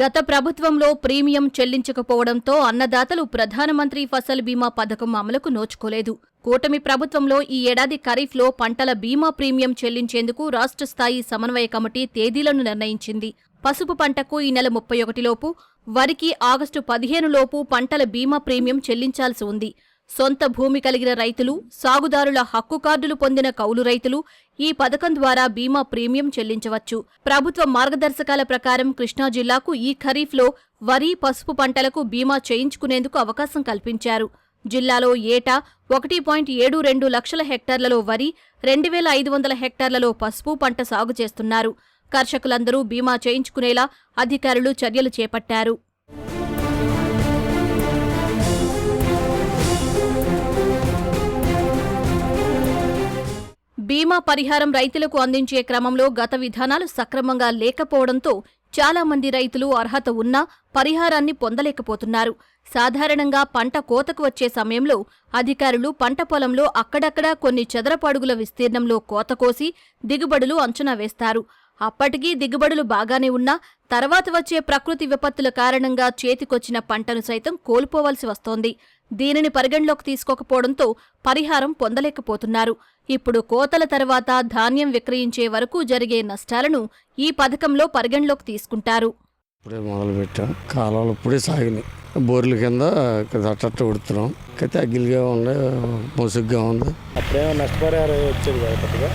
గత ప్రభుత్వంలో ప్రీమియం చెల్లించకపోవడంతో అన్నదాతలు ప్రధానమంత్రి ఫసల్ బీమా పథకం అమలుకు నోచుకోలేదు. కూటమి ప్రభుత్వంలో ఈ ఏడాది ఖరీఫ్లో పంటల బీమా ప్రీమియం చెల్లించేందుకు రాష్ట్ర స్థాయి సమన్వయ కమిటీ తేదీలను నిర్ణయించింది. పసుపు పంటకు ఈ నెల ముప్పై ఒకటిలోపు వరికి ఆగస్టు పదిహేనులోపు పంటల బీమా ప్రీమియం చెల్లించాల్సి ఉంది. సొంత భూమి కలిగిన రైతులు సాగుదారుల హక్కు కార్డులు పొందిన కౌలు రైతులు ఈ పథకం ద్వారా బీమా ప్రీమియం చెల్లించవచ్చు. ప్రభుత్వ మార్గదర్శకాల ప్రకారం కృష్ణా జిల్లాకు ఈ ఖరీఫ్లో వరి పసుపు పంటలకు బీమా చేయించుకునేందుకు అవకాశం కల్పించారు. జిల్లాలో ఏటా ఒకటి పాయింట్ ఏడు రెండు లక్షల హెక్టార్లలో వరి రెండు వేల ఐదు వందల హెక్టార్లలో పసుపు పంట సాగు చేస్తున్నారు. కర్షకులందరూ బీమా చేయించుకునేలా అధికారులు చర్యలు చేపట్టారు. బీమా పరిహారం రైతులకు అందించే క్రమంలో గత విధానాలు సక్రమంగా లేకపోవడంతో చాలా మంది రైతులు అర్హత ఉన్నా పరిహారాన్ని పొందలేకపోతున్నారు. సాధారణంగా పంట కోతకు వచ్చే సమయంలో అధికారులు పంట పొలంలో అక్కడక్కడా కొన్ని చదరపడుగుల విస్తీర్ణంలో కోత కోసి దిగుబడులు అంచనా వేస్తారు. అప్పటికీ దిగుబడులు బాగానే ఉన్నా తర్వాత వచ్చే ప్రకృతి విపత్తుల కారణంగా చేతికొచ్చిన పంటను సైతం కోల్పోవలసి వస్తోంది. దీనిని పరిగణలోకి తీసుకోకపోవడంతో పరిహారం పొందలేకపోతున్నారు. ఇప్పుడు కోతల తర్వాత ధాన్యం విక్రయించే వరకు జరిగే నష్టాలను ఈ పథకంలో పరిగణలోకి తీసుకుంటారు. ఇప్పుడే మొదలు పెట్టాం కాలువలు ఇప్పుడే సాగినాయి. బోర్ల కింద అట్టట్ట ఉడుతున్నాం అయితే అగ్గిలిగా ఉంది ముసుగ్గా ఉంది. అప్పుడేమో నష్టపరిహారం వచ్చేది కదా కొద్దిగా?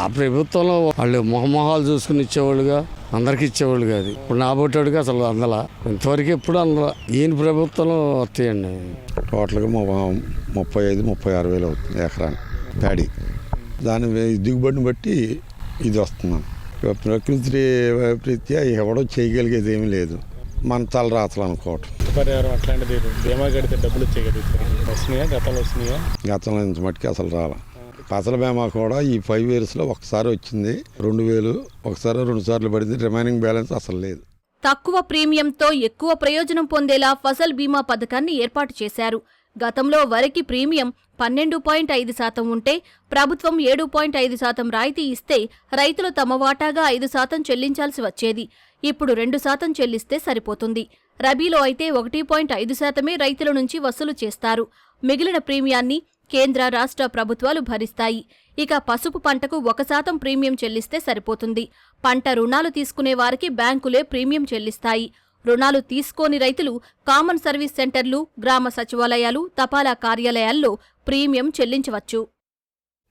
ఆ ప్రభుత్వంలో వాళ్ళు మొహమొహాలు చూసుకుని ఇచ్చేవాళ్ళుగా. అందరికి ఇచ్చేవాళ్ళు కాదు. ఇప్పుడు నా బొట్టాడుగా అసలు అందల. ఇంతవరకు ఎప్పుడు అందల. ఈయన ప్రభుత్వంలో వస్తాయండి. టోటల్గా ము- ముప్పై ఐదు ముప్పై ఆరు వేలు అవుతుంది ఎకరానికి. ప్యాడీ దాని దిగుబడిని బట్టి ఇది వస్తున్నాం ఇక ప్రకృతి వైపరీత్యా ఎవడో చేయగలిగేది ఏమీ లేదు. మన తల రాతలు అనుకోవటం. అట్లాంటిది బీమా కడితే డబ్బులు వచ్చాయి కదా ఇప్పుడు వస్తున్నాయా? గతంలో వస్తున్నాయా? గతంలో ఇంత మట్టుకి అసలు రాల. ఫసల బీమా కూడా ఈ ఫైవ్ ఇయర్స్లో ఒకసారి వచ్చింది. రెండు వేలు ఒకసారి రెండు సార్లు పడింది. రిమైనింగ్ బ్యాలెన్స్ అసలు లేదు. తక్కువ ప్రీమియంతో ఎక్కువ ప్రయోజనం పొందేలా ఫసల్ బీమా పథకాన్ని ఏర్పాటు చేశారు. గతంలో వరికి ప్రీమియం పన్నెండు పాయింట్ ఐదు శాతం ఉంటే ప్రభుత్వం ఏడు పాయింట్ ఐదు శాతం రాయితీ ఇస్తే రైతులు తమ వాటాగా ఐదు శాతం చెల్లించాల్సి వచ్చేది. ఇప్పుడు రెండు శాతం చెల్లిస్తే సరిపోతుంది. రబీలో అయితే ఒకటి పాయింట్ ఐదు శాతమే రైతుల నుంచి వసూలు చేస్తారు. మిగిలిన ప్రీమియాన్ని కేంద్ర రాష్ట్ర ప్రభుత్వాలు భరిస్తాయి. ఇక పసుపు పంటకు ఒక శాతం ప్రీమియం చెల్లిస్తే సరిపోతుంది. పంట రుణాలు తీసుకునే వారికి బ్యాంకులే ప్రీమియం చెల్లిస్తాయి. రుణాలు తీసుకోని రైతులు కామన్ సర్వీస్ సెంటర్లు గ్రామ సచివాలయాలు తపాలా కార్యాలయాల్లో ప్రీమియం చెల్లించవచ్చు.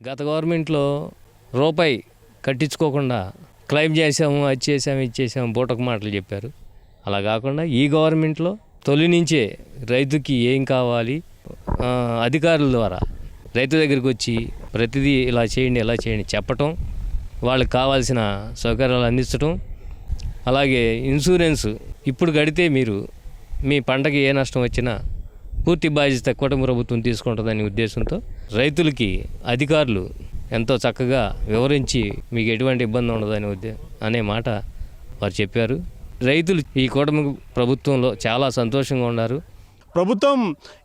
గత గవర్నమెంట్లో రూపాయి కట్టించుకోకుండా క్లెయిమ్ చేసాము అది చేసాము ఇది చేసాము బూటకు మాటలు చెప్పారు. అలా కాకుండా ఈ గవర్నమెంట్లో తొలి నుంచే రైతుకి ఏం కావాలి అధికారుల ద్వారా రైతు దగ్గరికి వచ్చి ప్రతిదీ ఇలా చేయండి ఇలా చేయండి చెప్పటం వాళ్ళకి కావాల్సిన సౌకర్యాలు అందించటం అలాగే ఇన్సూరెన్స్ ఇప్పుడు కడితే మీరు మీ పంటకి ఏ నష్టం వచ్చినా పూర్తి బాధ్యత కూటమి ప్రభుత్వం తీసుకుంటుందనే ఉద్దేశంతో రైతులకి అధికారులు ఎంతో చక్కగా వివరించి మీకు ఎటువంటి ఇబ్బంది ఉండదని ఉద్దే అనే మాట వారు చెప్పారు. రైతులు ఈ కూటమి ప్రభుత్వంలో చాలా సంతోషంగా ఉన్నారు. ప్రభుత్వం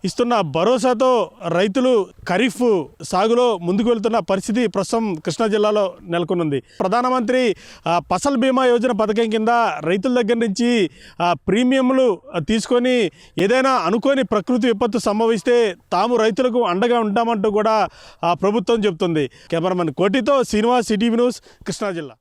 ఇస్తున్న భరోసాతో రైతులు ఖరీఫ్ సాగులో ముందుకు వెళ్తున్న పరిస్థితి ప్రస్తుతం కృష్ణా జిల్లాలో నెలకొనుంది. ప్రధానమంత్రి ఫసల్ బీమా యోజన పథకం కింద రైతుల దగ్గర నుంచి ప్రీమియంలు తీసుకొని ఏదైనా అనుకోని ప్రకృతి విపత్తు సంభవిస్తే తాము రైతులకు అండగా ఉంటామంటూ కూడా ప్రభుత్వం చెబుతుంది. కెమెరామెన్ కోటితో శ్రీనివాస్ సిటీవీ న్యూస్ కృష్ణా జిల్లా.